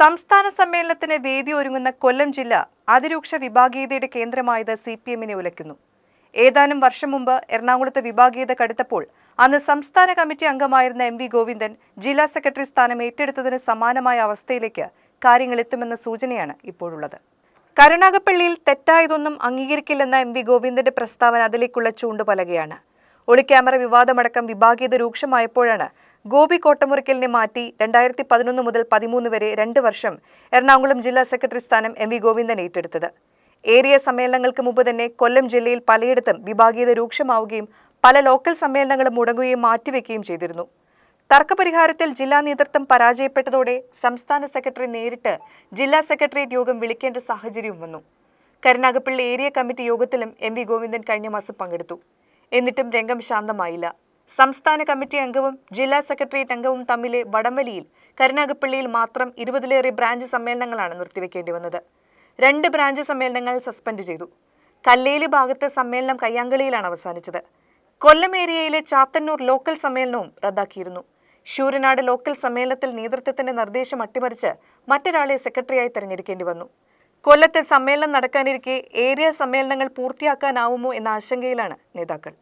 സംസ്ഥാന സമ്മേളനത്തിന് വേദി ഒരുങ്ങുന്ന കൊല്ലം ജില്ല അതിരൂക്ഷ വിഭാഗീയതയുടെ കേന്ദ്രമായത് സി പി എമ്മിനെ ഉലയ്ക്കുന്നു. ഏതാനും വർഷം മുമ്പ് എറണാകുളത്ത് വിഭാഗീയത കടുത്തപ്പോൾ അന്ന് സംസ്ഥാന കമ്മിറ്റി അംഗമായിരുന്ന എം വി ഗോവിന്ദൻ ജില്ലാ സെക്രട്ടറി സ്ഥാനം ഏറ്റെടുത്തതിന് സമാനമായ അവസ്ഥയിലേക്ക് കാര്യങ്ങൾ എത്തുമെന്ന സൂചനയാണ് ഇപ്പോഴുള്ളത്. കരുണാകപ്പള്ളിയിൽ തെറ്റായതൊന്നും അംഗീകരിക്കില്ലെന്ന എം വി ഗോവിന്ദന്റെ പ്രസ്താവന അതിലേക്കുള്ള ചൂണ്ടുപലകയാണ്. ഒളിക്യാമറ വിവാദമടക്കം വിഭാഗീയത രൂക്ഷമായപ്പോഴാണ് ഗോപി കോട്ടമുറിക്കലിനെ മാറ്റി രണ്ടായിരത്തി പതിനൊന്ന് മുതൽ പതിമൂന്ന് വരെ രണ്ട് വർഷം എറണാകുളം ജില്ലാ സെക്രട്ടറി സ്ഥാനം എം വി ഗോവിന്ദൻ ഏറ്റെടുത്തത്. ഏരിയ സമ്മേളനങ്ങൾക്ക് മുമ്പ് തന്നെ കൊല്ലം ജില്ലയിൽ പലയിടത്തും വിഭാഗീയത രൂക്ഷമാവുകയും പല ലോക്കൽ സമ്മേളനങ്ങളും മുടങ്ങുകയും മാറ്റിവെക്കുകയും ചെയ്തിരുന്നു. തർക്കപരിഹാരത്തിൽ ജില്ലാ നേതൃത്വം പരാജയപ്പെട്ടതോടെ സംസ്ഥാന സെക്രട്ടറി നേരിട്ട് ജില്ലാ സെക്രട്ടേറിയറ്റ് യോഗം വിളിക്കേണ്ട സാഹചര്യവും വന്നു. കരുനാഗപ്പള്ളി ഏരിയ കമ്മിറ്റി യോഗത്തിലും എം വി ഗോവിന്ദൻ കഴിഞ്ഞ മാസം പങ്കെടുത്തു. എന്നിട്ടും രംഗം ശാന്തമായില്ല. സംസ്ഥാന കമ്മിറ്റി അംഗവും ജില്ലാ സെക്രട്ടേറിയറ്റ് അംഗവും തമ്മിലെ വടംവലിയിൽ കരുനാഗപ്പള്ളിയിൽ മാത്രം ഇരുപതിലേറെ ബ്രാഞ്ച് സമ്മേളനങ്ങളാണ് നിർത്തിവെക്കേണ്ടി വന്നത്. രണ്ട് ബ്രാഞ്ച് സമ്മേളനങ്ങൾ സസ്പെൻഡ് ചെയ്തു. കല്ലേലി ഭാഗത്ത് സമ്മേളനം കയ്യാങ്കളിയിലാണ് അവസാനിച്ചത്. കൊല്ലം ഏരിയയിലെ ചാത്തന്നൂർ ലോക്കൽ സമ്മേളനവും റദ്ദാക്കിയിരുന്നു. ശൂരനാട് ലോക്കൽ സമ്മേളനത്തിൽ നേതൃത്വത്തിന്റെ നിർദ്ദേശം അട്ടിമറിച്ച് മറ്റൊരാളെ സെക്രട്ടറിയായി തെരഞ്ഞെടുക്കേണ്ടി വന്നു. കൊല്ലത്തെ സമ്മേളനം നടക്കാനിരിക്കെ ഏരിയ സമ്മേളനങ്ങൾ പൂർത്തിയാക്കാനാവുമോ എന്ന ആശങ്കയിലാണ് നേതാക്കൾ.